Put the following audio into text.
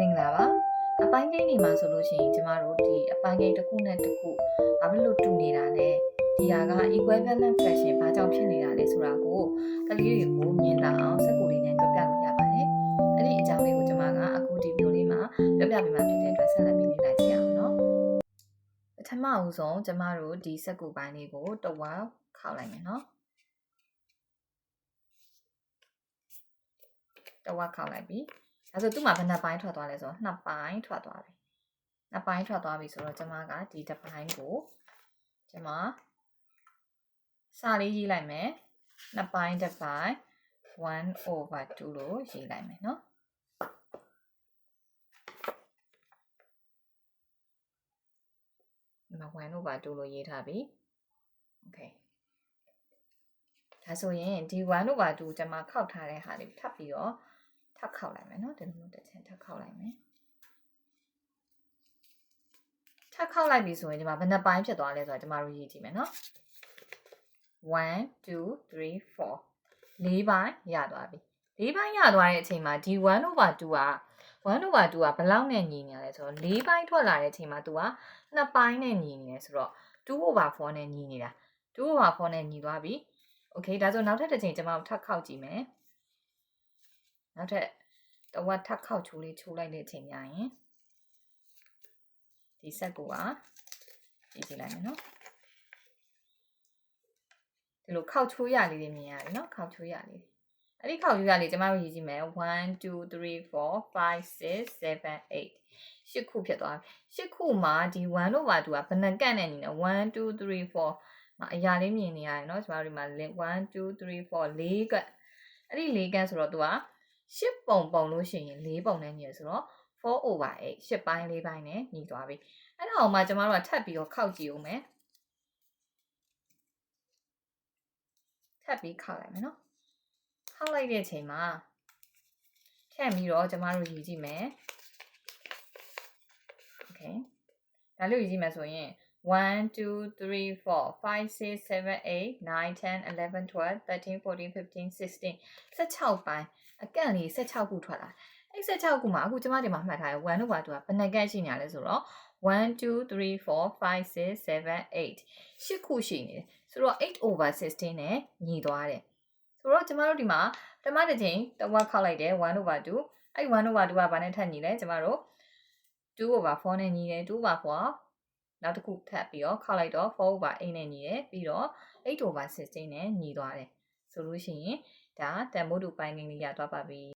မင်္ဂလာပါအပိုင်းကိန်းနေမှာဆိုလို့ရှိရင်ကျမတို့ဒီအပိုင်းကိန်းတစ်ခုနဲ့တစ်ခုဘာဖြစ်လို့တူနေတာလဲဒီဟာက equivalent fraction ဘာကြောင့်ဖြစ်နေတာလဲဆိုတာကိုကလေးတွေကိုမြင်တာအောင်စက်ကူလေးနဲ့ပြောပြလို့ရပါတယ်အဲ့ဒီအကြောင်းလေးကိုကျမကအခုဒီဗီဒီယိုလေးမှာပြောပြပေးမှာဖြစ်တဲ့အတွက်ဆက်လက်ပြီးလေ့လာကြည့်အောင်နော်ပထမအဦးဆုံးကျမတို့ဒီစက်ကူပိုင်းလေးကိုတစ်ဝါခောက်လိုက်မယ်နော်တစ်ဝါခောက်လိုက်ပြီ ဒါဆိုသူ့မှာဘယ်နှပိုင်းထွက်သွားလဲဆိုတော့နှစ်ပိုင်းထွက်သွားပြီနှစ်ပိုင်းထွက်သွားပြီဆိုတော့ကျွန်မကဒီတစ်ပိုင်းကိုကျွန်မစာလေးရေးလိုက်မယ်နှစ်ပိုင်းတစ်ပိုင်း1 over 2လို့ရေးလိုက်မယ်နော်ဒီမှာ1 over 2လို့ရေးထားပြီ okay ဒါဆိုရင်ဒီ1 over 2ကျွန်မခောက်ထားတဲ့ဟာလေးထပ်ပြီးတော့ ထပ်ခေါက်လိုက်မယ်နော်ဒီလိုမျိုးတစ်ချက်ထပ်ခေါက်လိုက်မယ်ထပ်ခေါက်လိုက်ပြီဆိုရင်ဒီမှာဘယ်နှပိုင်းဖြစ်သွားလဲဆိုတော့ကျမတို့ရေးကြည့်မယ်နော်1 2 3 4လေးပိုင်းရသွားပြီလေးပိုင်းရသွားတဲ့အချိန်မှာဒီ1 over 2က1 over 2ကဘယ်လောက်နဲ့ညီညာလဲဆိုတော့လေးပိုင်းထွက်လာတဲ့အချိန်မှာ तू က2ပိုင်းနဲ့ညီနေတယ်ဆိုတော့2 over 4နဲ့ညီနေတာ2 over 4နဲ့ညီသွားပြီ okay ဒါဆိုနောက်ထပ်တစ်ချိန်ကျွန်မတို့ထပ်ခောက်ကြည့်မယ်1 နောက်ထပ်တဝက်ထပ်ခောက်ချိုးလေးချိုးလိုက်တဲ့အချိန်ညရင်ဒီဆက်ကိုကကြည့်ကြည့်လိုက်မယ်နော်ဒီလိုခောက်ချိုးရလေးတွေမြင်ရတယ်နော်ခောက်ချိုးရလေးအဲ့ဒီခောက်ချိုးရလေးကျွန်မတို့ရေးကြည့်မယ်1 2 3 4 5 6 7 8ရှစ်ခုဖြစ်သွားပြီရှစ်ခုမှာဒီ1လို့ပါသူကဘယ်နှကန့်နဲ့ညီနေ1 2 3 4မအရာလေးမြင်နေရတယ်เนาะကျမတို့ဒီမှာ1 2 3 4 4ကတ်အဲ့ဒီ4ကတ်ဆိုတော့သူက 10ပုံပုံလို့ရှိရင်4ပုံနဲ့ညီရဆိုတော့4 over 8 10ပိုင်း4ပိုင်းနဲ့ညီသွားပြီအဲ့ဒါအောင်မှကျွန်တော်တို့ကထပ်ပြီးတော့ခောက်ကြည့်ဦးမယ်ထပ်ပြီးခောက်လိုက်မယ်နော်ခောက်လိုက်တဲ့အချိန်မှာထည့်ပြီးတော့ကျွန်တော်တို့ယူကြည့်မယ် okay ဒါလို့ယူကြည့်မယ်ဆိုရင် 1 2 3 4 5 6 7 8 9 10 11 12 13 14 15 16 16ပိုင်းအကန့်လေး16ခုထွက်လာအဲ့16ခုမှာအခုကျမဒီမှာမှတ်ထားရ1လို့ပါသူကဘယ်နှကန့်ရှိနေရလဲဆိုတော့1 2 3 4 5 6 7 8 8ခုရှိနေတယ်ဆိုတော့8 over 16နဲ့ညီသွားတယ်ဆိုတော့ကျမတို့ဒီမှာပထမတစ်ချိန်တဝက်ခောက်လိုက်တယ်1 over 2အဲ့1 over 2ကဘာနဲ့ထပ်ညီလဲကျမတို့2 over 4နဲ့ညီတယ်2 over 4 နောက်တစ်ခုထပ်ပြီးတော့ခောက်လိုက်တော့4 over 8နဲ့ညီတယ်ပြီးတော့8 over 16နဲ့ညီသွားတယ်ဆိုလို့ရှိရင်ဒါတန်ဖိုးတူပိုင်းလေးရသွားပါပြီ